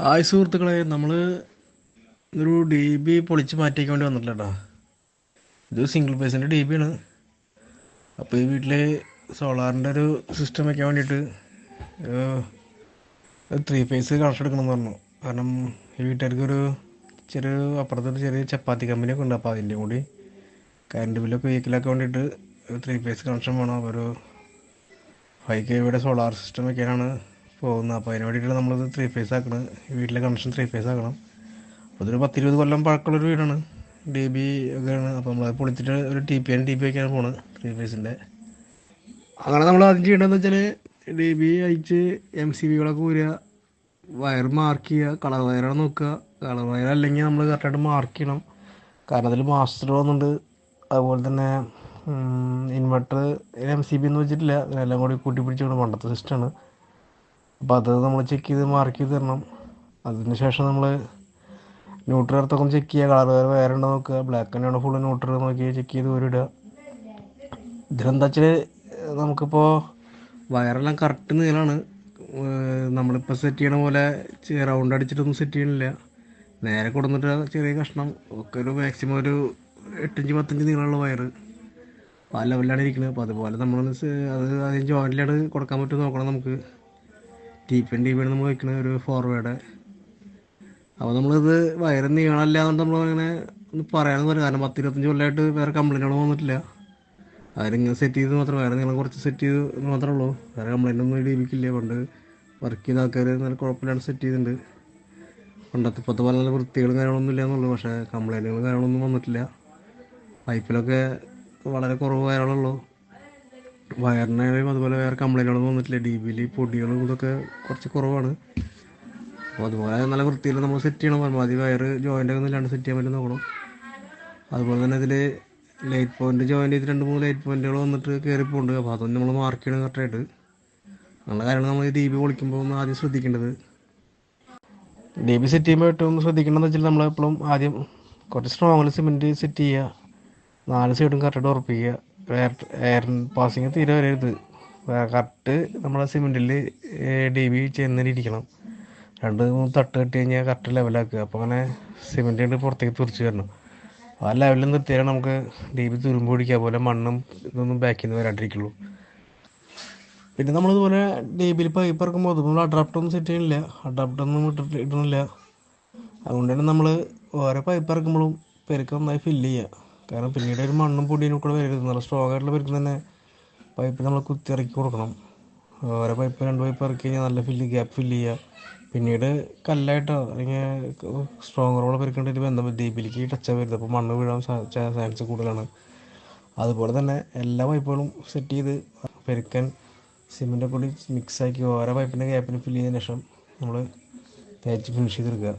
Hi സുഹൃത്തുക്കളെ നമ്മൾ ഒരു ഡി ബി പൊളിച്ച് മാറ്റിയേക്ക് വേണ്ടി വന്നിട്ടില്ല കേട്ടോ ഇത് സിംഗിൾ പേഴ്സിന്റെ ഡി ആണ്. അപ്പോൾ ഈ വീട്ടിൽ സോളാറിന്റെ ഒരു സിസ്റ്റം വയ്ക്കാൻ വേണ്ടിയിട്ട് ത്രീ ഫേസ് കണക്ഷൻ എടുക്കണമെന്ന് പറഞ്ഞു. കാരണം ഈ വീട്ടുകാർക്ക് ഒരു ചെറിയ അപ്പുറത്തൊരു ചെറിയ ചപ്പാത്തി കമ്പനിയൊക്കെ ഉണ്ട്. അപ്പോൾ അതിന്റെ കൂടി കറണ്ട് ബില്ലൊക്കെ വെഹിക്കിളൊക്കെ വേണ്ടിയിട്ട് ത്രീ ഫേസ് കണക്ഷൻ വേണം. ഒരു ഹൈക്ക് ഇവിടെ സോളാർ സിസ്റ്റം വെക്കാനാണ് പോകുന്നത് അപ്പോൾ അതിന് വേണ്ടിയിട്ടാണ് നമ്മളത് ത്രീ ഫേസ് ആക്കണത്. വീട്ടിലെ കണക്ഷൻ ത്രീ ഫേസ് ആക്കണം. അപ്പോൾ അതൊരു പത്തിരുപത് കൊല്ലം പഴക്കമുള്ളൊരു വീടാണ്. ഡി ബി ഒക്കെയാണ് അപ്പോൾ നമ്മളത് പൊളിച്ചിട്ട് ഒരു T P and T P ഒക്കെയാണ് പോണത് ത്രീ ഫേസിന്റെ അങ്ങനെ നമ്മൾ ആദ്യം ചെയ്യേണ്ടതെന്ന് വെച്ചാൽ ഡി ബി അയച്ച് എം സി ബികളൊക്കെ ഊരുക വയർ മാർക്ക് ചെയ്യുക കളർ വയറാണ് നോക്കുക. കളർ വയർ അല്ലെങ്കിൽ നമ്മൾ കറക്റ്റായിട്ട് മാർക്ക് ചെയ്യണം. കാരണം അതിൽ മാസ്റ്റർ വന്നിട്ടുണ്ട്. അതുപോലെ തന്നെ ഇൻവെർട്ടർ എം സി ബി എന്ന് വെച്ചിട്ടില്ല. എല്ലാം കൂടി കൂട്ടി പിടിച്ചുകൊണ്ട് പണ്ടത്തെ സിസ്റ്റമാണ് അപ്പോൾ അത് നമ്മൾ ചെക്ക് ചെയ്ത് മാർക്ക് ചെയ്ത് തരണം. അതിന് ശേഷം നമ്മൾ ന്യൂട്രൽ ഒന്ന് ചെക്ക് ചെയ്യുക. കളർ വേറെ വേറെ ഉണ്ടോ നോക്കുക. ബ്ലാക്ക് തന്നെയാണ് ഫുള്ള് ന്യൂട്രൽ നോക്കി ചെക്ക് ചെയ്ത് ഊരിടുക ഇതിലെന്താ വെച്ചാൽ നമുക്കിപ്പോൾ വയറെല്ലാം കറക്റ്റ് നീളമാണ് നമ്മളിപ്പോൾ സെറ്റ് ചെയ്യണ പോലെ റൗണ്ട് അടിച്ചിട്ടൊന്നും സെറ്റ് ചെയ്യണില്ല. നേരെ കൊടുന്നിട്ട് ചെറിയ കഷ്ണം. ഒക്കെ ഒരു മാക്സിമം ഒരു എട്ടഞ്ച് പത്തഞ്ച് നീളമുള്ള വയർ ആ ലെവലിലാണ് ഇരിക്കുന്നത് അപ്പോൾ അതുപോലെ നമ്മളൊന്ന് അത് അതിന് ജോയിന്റിലാണ് കൊടുക്കാൻ പറ്റും നോക്കണം നമുക്ക്. ടി പിയാണ് നമ്മൾ വയ്ക്കുന്ന ഒരു ഫോർവേഡ് അപ്പോൾ നമ്മളിത് വയറ് നീളമല്ല നമ്മൾ നമ്മളങ്ങനെ ഒന്ന് പറയാമെന്ന് പറയും കാരണം പത്ത് ഇരുപത്തഞ്ച് കൊല്ലമായിട്ട് വേറെ കംപ്ലൈന്റുകൾ വന്നിട്ടില്ല. അവരിങ്ങനെ സെറ്റ് ചെയ്ത് മാത്രം വയറ് നീളം കുറച്ച് സെറ്റ് ചെയ്ത് മാത്രമേ ഉള്ളൂ. വേറെ കംപ്ലൈന്റ് ഒന്നും ലഭിക്കില്ല പണ്ട് വർക്ക് ചെയ്ത ആൾക്കാർ നല്ല കുഴപ്പമില്ലാണ്ട് സെറ്റ് ചെയ്തിട്ടുണ്ട്. പണ്ടത്തെ ഇപ്പോഴത്തെ പോലെ നല്ല വൃത്തികളും കാര്യങ്ങളൊന്നും ഇല്ല എന്നുള്ളൂ. പക്ഷേ കംപ്ലൈന്റുകളും കാര്യങ്ങളൊന്നും വന്നിട്ടില്ല. പൈപ്പിലൊക്കെ വളരെ കുറവ് വയറുകളുള്ളൂ വയറിനായാലും അതുപോലെ വേറെ കംപ്ലൈന്റുകളൊന്നും വന്നിട്ടില്ല? ഡി ബിയിൽ പൊടികളും ഇതൊക്കെ കുറച്ച് കുറവാണ്. അപ്പോൾ അതുപോലെ നല്ല വൃത്തിയിൽ നമ്മൾ സെറ്റ് ചെയ്യണം. പരമാവധി വയർ ജോയിന്റ് ഒക്കെ ഇല്ലാണ്ട് സെറ്റ് ചെയ്യാൻ പറ്റും നോക്കണം. അതുപോലെ തന്നെ ഇതിൽ ലൈറ്റ് പോയിന്റ് ജോയിൻ ചെയ്ത് രണ്ട് മൂന്ന് ലൈറ്റ് പോയിന്റുകൾ വന്നിട്ട് കയറിപ്പോണ്ട് അപ്പോൾ അതൊന്നും നമ്മൾ മാർക്ക് ചെയ്യണം കറക്റ്റായിട്ട് നല്ല കാര്യമാണ് നമ്മൾ ഡി ബി പൊളിക്കുമ്പോൾ ഒന്ന് ആദ്യം ശ്രദ്ധിക്കേണ്ടത്. ഡി ബി സെറ്റ് ചെയ്യുമ്പോൾ ഏറ്റവും ശ്രദ്ധിക്കേണ്ടതെന്ന് വെച്ചാൽ നമ്മളെപ്പോഴും ആദ്യം കുറച്ച് സ്ട്രോങ്ങിൽ സിമെന്റ് സെറ്റ് ചെയ്യുക. നാല് സൈഡും കറക്റ്റായിട്ട് ഉറപ്പിക്കുക. പാസിങ് തീരെ വരരുത്. കറക്റ്റ് നമ്മളെ സിമെന്റിൽ ഡി ബി ചെന്നിരിക്കണം. രണ്ട് മൂന്ന് തട്ട് കെട്ടി കഴിഞ്ഞാൽ കറക്റ്റ് ലെവലാക്കുക അപ്പോൾ അങ്ങനെ സിമെന്റ് കൊണ്ട് പുറത്തേക്ക് തുറച്ച് വരണം. ആ ലെവലിൽ നിർത്തിയാൽ നമുക്ക് ഡി ബി തുരുമ്പ് പിടിക്കുക. പോലെ മണ്ണും ഇതൊന്നും ബാക്കിൽ നിന്ന് വരാണ്ടിരിക്കുള്ളൂ. പിന്നെ നമ്മളിതുപോലെ ഡി ബിയിൽ പൈപ്പ് ഇറക്കുമ്പോൾ നമ്മൾ അഡാപ്റ്റൊന്നും സെറ്റ് ചെയ്യണില്ല. അഡാപ്റ്റൊന്നും ഇട്ടിട്ട് ഇടണില്ല അതുകൊണ്ട് തന്നെ നമ്മൾ ഓരോ പൈപ്പ് ഇറക്കുമ്പോഴും പെരുക്ക് നന്നായി ഫില്ല് ചെയ്യുക. കാരണം പിന്നീട് ഒരു മണ്ണും പൊടിയും കൂടെ വരരുത് നല്ല സ്ട്രോങ് ആയിട്ടുള്ള പെരുക്ക് തന്നെ പൈപ്പ് നമ്മൾ കുത്തി ഇറക്കി കൊടുക്കണം. ഓരോ പൈപ്പ് രണ്ട് പൈപ്പ് ഇറക്കി കഴിഞ്ഞാൽ നല്ല ഫില്ല് ഗ്യാപ്പ് ഫില്ല് ചെയ്യുക പിന്നീട് കല്ലായിട്ടോ അല്ലെങ്കിൽ സ്ട്രോങ് റോളോ പെരുക്കേണ്ടി ബന്ധം ദീപിലേക്ക് ടച്ച് വരുന്നത്. അപ്പോൾ മണ്ണ് വീഴാൻ ചാൻസ് കൂടുതലാണ്. അതുപോലെ തന്നെ എല്ലാ പൈപ്പുകളും സെറ്റ് ചെയ്ത് പെരുക്കൻ സിമെന്റ് കൂടി മിക്സാക്കി ഓരോ പൈപ്പിന്റെ ഗ്യാപ്പിന് ഫില്ല് ചെയ്തതിന് ശേഷം നമ്മൾ തേച്ച് ഫിനിഷ് ചെയ്തെടുക്കുക.